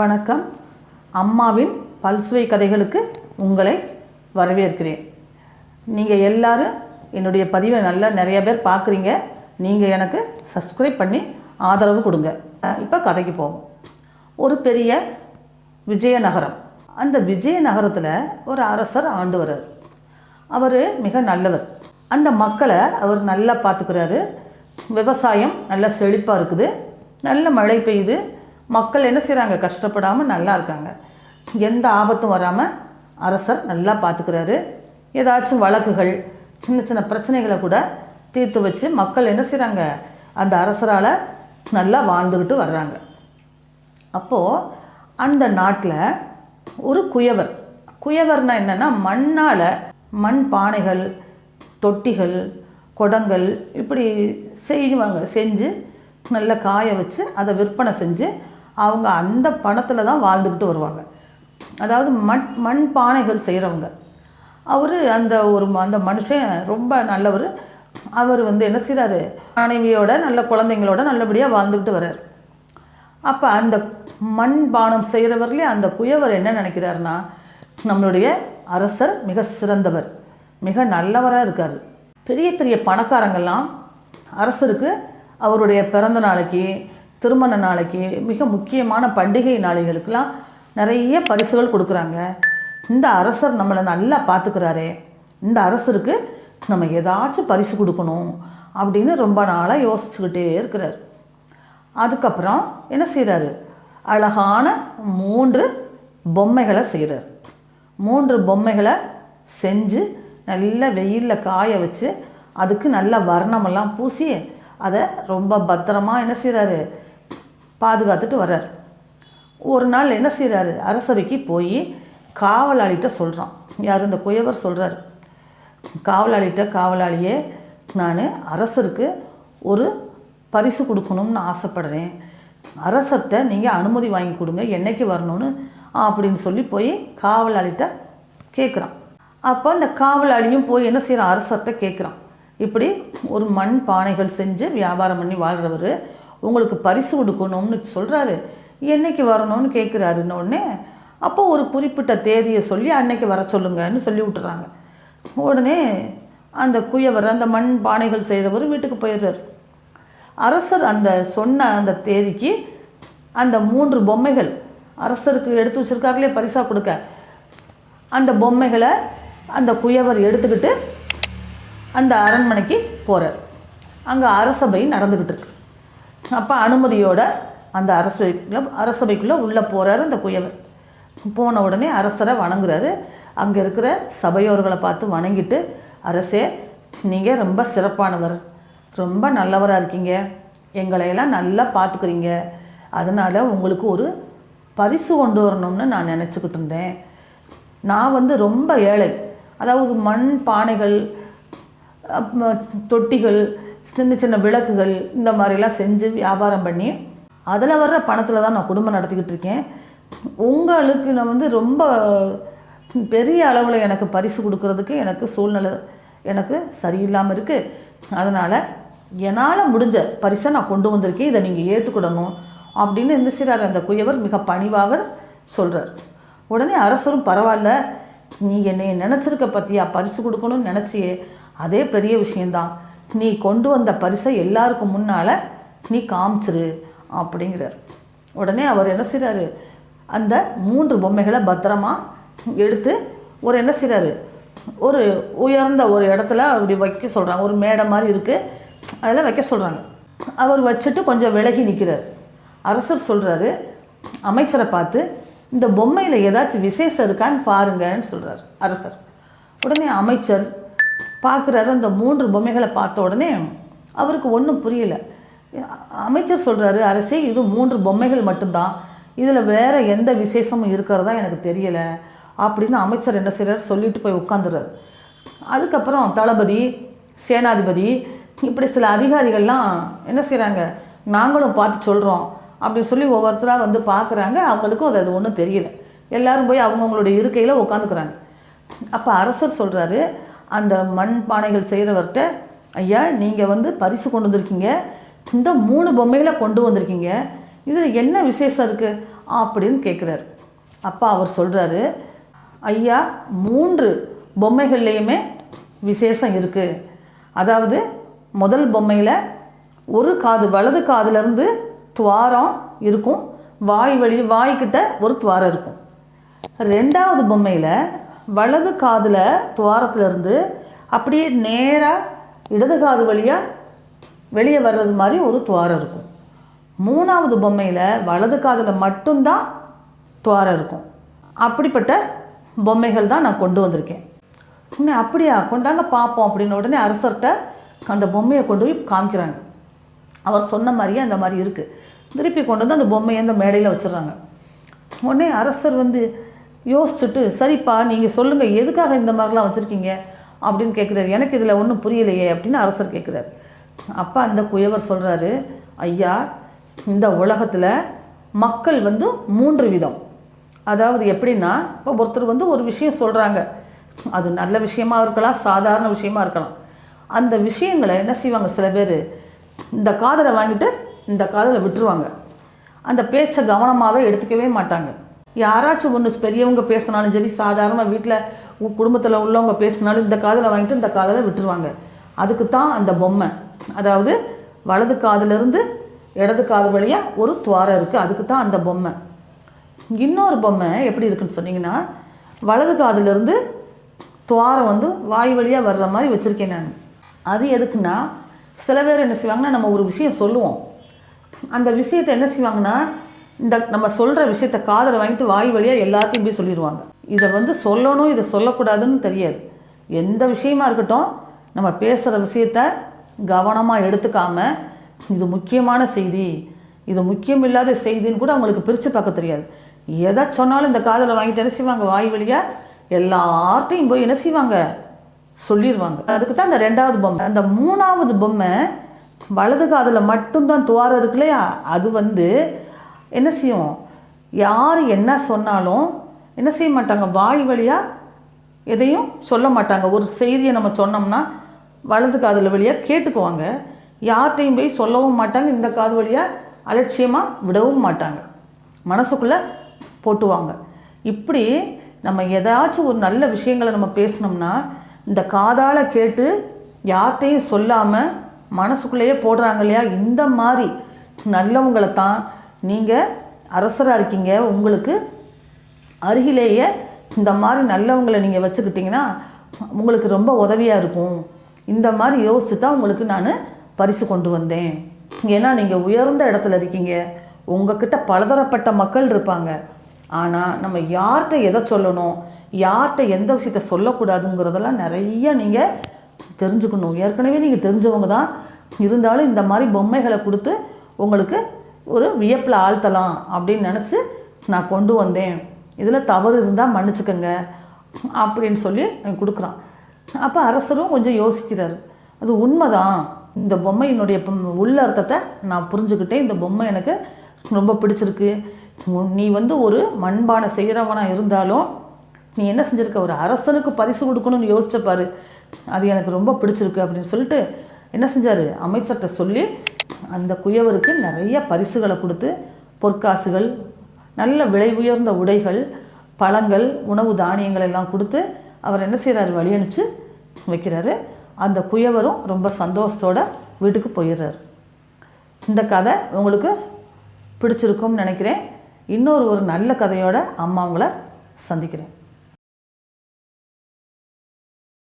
வணக்கம். அம்மாவின் பல்சுவை கதைகளுக்கு உங்களை வரவேற்கிறேன். நீங்கள் எல்லாரும் என்னுடைய பதிவை நல்லா நிறைய பேர் பார்க்குறீங்க. நீங்கள் எனக்கு சப்ஸ்கிரைப் பண்ணி ஆதரவு கொடுங்க. இப்போ கதைக்கு போவோம். ஒரு பெரிய விஜயநகரம். அந்த விஜயநகரத்தில் ஒரு அரசர் ஆண்டு வர்றார். அவர் மிக நல்லவர். அந்த மக்களை அவர் நல்லா பார்த்துக்கிறாரு. விவசாயம் நல்லா செழிப்பாக இருக்குது. நல்ல மழை பெய்யுது. மக்கள் என்ன செய்கிறாங்க கஷ்டப்படாமல் நல்லா இருக்காங்க. எந்த ஆபத்தும் வராமல் அரசர் நல்லா பார்த்துக்கிறாரு ஏதாச்சும் வழக்குகள் சின்ன சின்ன பிரச்சனைகளை கூட தீர்த்து வச்சு மக்கள் என்ன செய்கிறாங்க அந்த அரசரால் நல்லா வாழ்ந்துக்கிட்டு வர்றாங்க. அப்போது அந்த நாட்டில் ஒரு குயவர் குயவர்னால் என்னென்னா மண்ணால் மண் பானைகள் தொட்டிகள் குடங்கள் இப்படி செய்வாங்க. செஞ்சு நல்லா காய வச்சு அதை விற்பனை செஞ்சு அவங்க அந்த பணத்தில் தான் வாழ்ந்துக்கிட்டு வருவாங்க. அதாவது மண் மண் பானைகள் செய்கிறவங்க அவர் அந்த ஒரு ம- அந்த மனுஷன் ரொம்ப நல்லவர். அவர் வந்து என்ன செய்கிறாரு மனைவியோட நல்ல குழந்தைங்களோட நல்லபடியாக வாழ்ந்துக்கிட்டு வர்றார். அப்போ அந்த மண் பானம் செய்கிறவர்களே அந்த குயவர் என்ன நினைக்கிறாருன்னா நம்மளுடைய அரசர் மிக சிறந்தவர் மிக நல்லவராக இருக்கார். பெரிய பெரிய பணக்காரங்கெல்லாம் அரசருக்கு அவருடைய பிறந்த நாளைக்கு திருமண நாளைக்கு மிக முக்கியமான பண்டிகை நாளைகளுக்கெல்லாம் நிறைய பரிசுகள் கொடுக்குறாங்க. இந்த அரசர் நம்மளை நல்லா பார்த்துக்கிறாரே. இந்த அரசருக்கு நம்ம ஏதாச்சும் பரிசு கொடுக்கணும் அப்படின்னு ரொம்ப நாளாக யோசிச்சுக்கிட்டே இருக்கிறார். அதுக்கப்புறம் என்ன செய்கிறாரு அழகான மூன்று பொம்மைகளை செய்கிறார் மூன்று பொம்மைகளை செஞ்சு நல்ல வெயிலில் காய வச்சு அதுக்கு நல்ல வர்ணமெல்லாம் பூசி அதை ரொம்ப பத்திரமா என்ன செய்கிறாரு பாதுகாத்துட்டு வர்றார். ஒரு நாள் என்ன செய்கிறாரு அரசவைக்கு போய் காவலாளிகிட்ட சொல்கிறான் யார்? இந்த குயவர் சொல்கிறார் காவலாளிகிட்ட காவலாளியே நான் அரசருக்கு ஒரு பரிசு கொடுக்கணும்னு ஆசைப்படுறேன். அரசர்கிட்ட நீங்கள் அனுமதி வாங்கி கொடுங்க என்னைக்கு வரணும்னு அப்படின்னு சொல்லி போய் காவலாளிகிட்ட கேட்குறான் அப்போ இந்த காவலாளியும் போய் என்ன செய்கிறான் அரசர்கிட்ட கேட்குறான் இப்படி ஒரு மண் பானைகள் செஞ்சு வியாபாரம் பண்ணி வாழ்கிறவர் உங்களுக்கு பரிசு கொடுக்கணும்னு சொல்கிறாரு என்னைக்கு வரணும்னு கேட்குறாருன்ன உடனே அப்போ ஒரு குறிப்பிட்ட தேதியை சொல்லி அன்னைக்கு வர சொல்லுங்கன்னு சொல்லி விட்டுறாங்க. உடனே அந்த குயவர் அந்த மண் பானைகள் செய்கிறவர் வீட்டுக்கு போயிடுறாரு. அரசர் அந்த சொன்ன அந்த தேதிக்கு அந்த மூன்று பொம்மைகள் அரசருக்கு எடுத்து வச்சுருக்காங்களே பரிசாக கொடுக்க. அந்த பொம்மைகளை அந்த குயவர் எடுத்துக்கிட்டு அந்த அரண்மனைக்கு போகிறார் அங்கே அரசபை நடந்துக்கிட்டு இருக்கு. அப்போ அனுமதியோட அந்த அரசபைக்குள்ளே அரசபைக்குள்ளே உள்ளே போகிறாரு அந்த குயவர். போன உடனே அரசரை வணங்குறாரு. அங்கே இருக்கிற சபையோர்களை பார்த்து வணங்கிட்டு அரசே நீங்கள் ரொம்ப சிறப்பானவர். ரொம்ப நல்லவராக இருக்கீங்க. எங்களையெல்லாம் நல்லா பார்த்துக்கிறீங்க அதனால் உங்களுக்கு ஒரு பரிசு கொண்டு வரணும்னு நான் நினச்சிக்கிட்டு இருந்தேன். நான் வந்து ரொம்ப ஏழை. அதாவது மண் பானைகள் தொட்டிகள் சின்ன சின்ன விளக்குகள் இந்த மாதிரிலாம் செஞ்சு வியாபாரம் பண்ணி அதில் வர்ற பணத்தில் தான் நான் குடும்பம் நடத்திக்கிட்டு இருக்கேன். உங்களுக்கு நான் வந்து ரொம்ப பெரிய அளவில் எனக்கு பரிசு கொடுக்கறதுக்கு எனக்கு சூழ்நிலை எனக்கு சரியில்லாமல் இருக்குது அதனால் என்னால் முடிஞ்ச பரிசை நான் கொண்டு வந்திருக்கேன். இதை நீங்கள் ஏற்றுக்கிடணும் அப்படின்னு என்ன செய்கிறார் அந்த குயவர் மிக பணிவாக சொல்கிறார் உடனே அரசரும் பரவாயில்ல நீ என்னை நினச்சிருக்க பற்றியா பரிசு கொடுக்கணும்னு நினச்சியே. அதே பெரிய விஷயந்தான் நீ கொண்டு வந்த பரிசை எல்லாருக்கும் முன்னால் நீ காமிச்சிரு அப்படிங்கிறார். உடனே அவர் என்ன செய்கிறாரு அந்த மூன்று பொம்மைகளை பத்திரமா எடுத்து ஒரு என்ன செய்கிறாரு ஒரு உயர்ந்த ஒரு இடத்துல அப்படி வைக்க சொல்கிறாங்க ஒரு மேடை மாதிரி இருக்குது அதில் வைக்க சொல்கிறாங்க அவர் வச்சுட்டு கொஞ்சம் விலகி நிற்கிறார் அரசர் சொல்கிறாரு அமைச்சரை பார்த்து இந்த பொம்மையில் ஏதாச்சும் விசேஷம் இருக்கான்னு பாருங்கன்னு சொல்கிறார் அரசர். உடனே அமைச்சர் பார்க்குறாரு அந்த மூன்று பொம்மைகளை பார்த்த உடனே அவருக்கு ஒன்றும் புரியல. அமைச்சர் சொல்கிறாரு அரசே இது மூன்று பொம்மைகள் மட்டும்தான். இதில் வேறு எந்த விசேஷமும் இருக்கிறதா எனக்கு தெரியலை அப்படின்னு அமைச்சர் என்ன செய்கிறார் சொல்லிட்டு போய் உட்காந்துறாரு அதுக்கப்புறம் தளபதி சேனாதிபதி இப்படி சில அதிகாரிகள்லாம் என்ன செய்கிறாங்க நாங்களும் பார்த்து சொல்கிறோம் அப்படின்னு சொல்லி ஒவ்வொருத்தராக வந்து பார்க்குறாங்க. அவங்களுக்கும் அது அது ஒன்றும் தெரியல. எல்லோரும் போய் அவங்கவுங்களுடைய இருக்கையில் உட்காந்துக்கிறாங்க அப்போ அரசர் சொல்கிறாரு அந்த மண் பானைகள் செய்கிறவர்கிட்ட ஐயா நீங்கள் வந்து பரிசு கொண்டு வந்திருக்கீங்க. இந்த மூணு பொம்மைகளை கொண்டு வந்திருக்கீங்க. இதில் என்ன விசேஷம் இருக்குது அப்படின்னு கேட்குறாரு அப்பா அவர் சொல்கிறாரு ஐயா மூன்று பொம்மைகள்லேயுமே விசேஷம் இருக்குது அதாவது முதல் பொம்மையில் ஒரு காது வலது காதுலேருந்து துவாரம் இருக்கும். வாய் வழி வாய்க்கிட்ட ஒரு துவாரம் இருக்கும். ரெண்டாவது பொம்மையில் வலது காதில் துவாரத்துலேருந்து அப்படியே நேராக இடது காது வழியாக வெளியே வர்றது மாதிரி ஒரு துவாரம் இருக்கும். மூணாவது பொம்மையில் வலது காதில் மட்டும்தான் துவாரம் இருக்கும். அப்படிப்பட்ட பொம்மைகள் தான் நான் கொண்டு வந்திருக்கேன். உடனே அப்படியா? கொண்டாங்க பார்ப்போம் அப்படின்னு உடனே அரசர்கிட்ட அந்த பொம்மையை கொண்டு போய் காமிக்கிறாங்க. அவர் சொன்ன மாதிரியே அந்த மாதிரி இருக்குது திருப்பி கொண்டு வந்து அந்த பொம்மையை அந்த மேடையில் வச்சிடுறாங்க. உடனே அரசர் வந்து யோசிச்சுட்டு சரிப்பா நீங்கள் சொல்லுங்கள் எதுக்காக இந்த மாதிரிலாம் வச்சுருக்கீங்க? அப்படின்னு கேட்குறாரு எனக்கு இதில் ஒன்றும் புரியலையே அப்படின்னு அரசர் கேட்குறாரு அப்போ அந்த குயவர் சொல்கிறாரு ஐயா இந்த உலகத்தில் மக்கள் வந்து மூன்று விதம். அதாவது எப்படின்னா இப்போ ஒருத்தர் வந்து ஒரு விஷயம் சொல்கிறாங்க அது நல்ல விஷயமா இருக்கலாம் சாதாரண விஷயமா இருக்கலாம். அந்த விஷயங்களை என்ன செய்வாங்க சில பேர்? இந்த காதலை வாங்கிட்டு இந்த காதலை விட்டுருவாங்க. அந்த பேச்சை கவனமாகவே எடுத்துக்கவே மாட்டாங்க. யாராச்சும் ஒன்று பெரியவங்க பேசினாலும் சரி சாதாரண வீட்டில் குடும்பத்தில் உள்ளவங்க பேசினாலும் இந்த காதில் வாங்கிட்டு இந்த காதில் விட்டுருவாங்க. அதுக்கு தான் அந்த பொம்மை. அதாவது வலது காதுலேருந்து இடது காது வழியாக ஒரு துவாரம் இருக்குது அதுக்கு தான் அந்த பொம்மை. இன்னொரு பொம்மை எப்படி இருக்குன்னு சொன்னீங்கன்னா வலது காதுலேருந்து துவாரம் வந்து வாய் வழியாக வர்ற மாதிரி வச்சுருக்கேன் நான். அது எதுக்குன்னா சில பேர் என்ன செய்வாங்கன்னா நம்ம ஒரு விஷயம் சொல்லுவோம். அந்த விஷயத்தை என்ன செய்வாங்கன்னா இந்த நம்ம சொல்கிற விஷயத்த காதில் வாங்கிட்டு வாய் வழியாக எல்லாத்தையும் போய் சொல்லிடுவாங்க. இதை வந்து சொல்லணும் இதை சொல்லக்கூடாதுன்னு தெரியாது. எந்த விஷயமா இருக்கட்டும் நம்ம பேசுகிற விஷயத்த கவனமாக எடுத்துக்காம இது முக்கியமான செய்தி இது முக்கியம் இல்லாத செய்தின்னு கூட அவங்களுக்கு பிரித்து பார்க்க தெரியாது. எதை சொன்னாலும் இந்த காதில் வாங்கிட்டு என்ன செய்வாங்க? வாய் வழியாக எல்லார்ட்டையும் போய் என்ன செய்வாங்க? சொல்லிடுவாங்க. அதுக்கு தான் அந்த ரெண்டாவது பொம்மை. அந்த மூணாவது பொம்மை வலது காதில் மட்டும்தான் துவாரம் இருக்கு இல்லையா? அது வந்து என்ன செய்யும்? யார் என்ன சொன்னாலும் என்ன செய்ய மாட்டாங்க? வாய் வழியாக எதையும் சொல்ல மாட்டாங்க. ஒரு செய்தியை நம்ம சொன்னோம்னா வலது காதில் வழியாக கேட்டுக்குவாங்க. யார்கிட்டையும் போய் சொல்லவும் மாட்டாங்க. இந்த காது வழியாக அலட்சியமாக விடவும் மாட்டாங்க. மனசுக்குள்ளே போட்டுவாங்க. இப்படி நம்ம ஏதாச்சும் ஒரு நல்ல விஷயங்களை நம்ம பேசினோம்னா இந்த காதால் கேட்டு யார்கிட்டையும் சொல்லாமல் மனசுக்குள்ளேயே போடுறாங்க இல்லையா? இந்த மாதிரி நல்லவங்களை தான் நீங்கள் அரசராக இருக்கீங்க. உங்களுக்கு அருகிலேயே இந்த மாதிரி நல்லவங்களை நீங்கள் வச்சுக்கிட்டிங்கன்னா உங்களுக்கு ரொம்ப உதவியாக இருக்கும். இந்த மாதிரி யோசித்து தான் உங்களுக்கு நான் பரிசு கொண்டு வந்தேன். ஏன்னா நீங்கள் உயர்ந்த இடத்துல இருக்கீங்க. உங்ககிட்ட பலதரப்பட்ட மக்கள் இருப்பாங்க. ஆனால் நம்ம யார்கிட்ட எதை சொல்லணும்? யார்கிட்ட எந்த விஷயத்த சொல்லக்கூடாதுங்கிறதெல்லாம் நிறைய நீங்கள் தெரிஞ்சுக்கணும். ஏற்கனவே நீங்கள் தெரிஞ்சவங்க தான். இருந்தாலும் இந்த மாதிரி பொம்மைகளை கொடுத்து உங்களுக்கு ஒரு வியப்பில் ஆழ்த்தலாம் அப்படின்னு நினச்சி நான் கொண்டு வந்தேன். இதில் தவறு இருந்தால் மன்னிச்சுக்கோங்க அப்படின்னு சொல்லி கொடுக்குறான். அப்போ அரசரும் கொஞ்சம் யோசிக்கிறாரு. அது உண்மைதான். இந்த பொம்மையினுடைய என்னுடைய உள்ள அர்த்தத்தை நான் புரிஞ்சுக்கிட்டேன். இந்த பொம்மை எனக்கு ரொம்ப பிடிச்சிருக்கு. நீ வந்து ஒரு மண்பானை செய்கிறவனாக இருந்தாலும் நீ என்ன செஞ்சிருக்க? ஒரு அரசனுக்கு பரிசு கொடுக்கணும்னு யோசிச்சப்பாரு அது எனக்கு ரொம்ப பிடிச்சிருக்கு அப்படின்னு சொல்லிட்டு என்ன செஞ்சார்? அமைச்சர்கிட்ட சொல்லி அந்த குயவருக்கு நிறைய பரிசுகளை கொடுத்து பொற்காசுகள் நல்ல விலை உயர்ந்த உடைகள் பழங்கள் உணவு தானியங்கள் எல்லாம் கொடுத்து அவர் என்ன செய்கிறாரு வழி அனுப்பிச்சு வைக்கிறாரு. அந்த குயவரும் ரொம்ப சந்தோஷத்தோட வீட்டுக்கு போயிடுறாரு. இந்த கதை உங்களுக்கு பிடிச்சிருக்கும்னு நினைக்கிறேன். இன்னொரு ஒரு நல்ல கதையோட அம்மா உங்களை சந்திக்கிறேன்.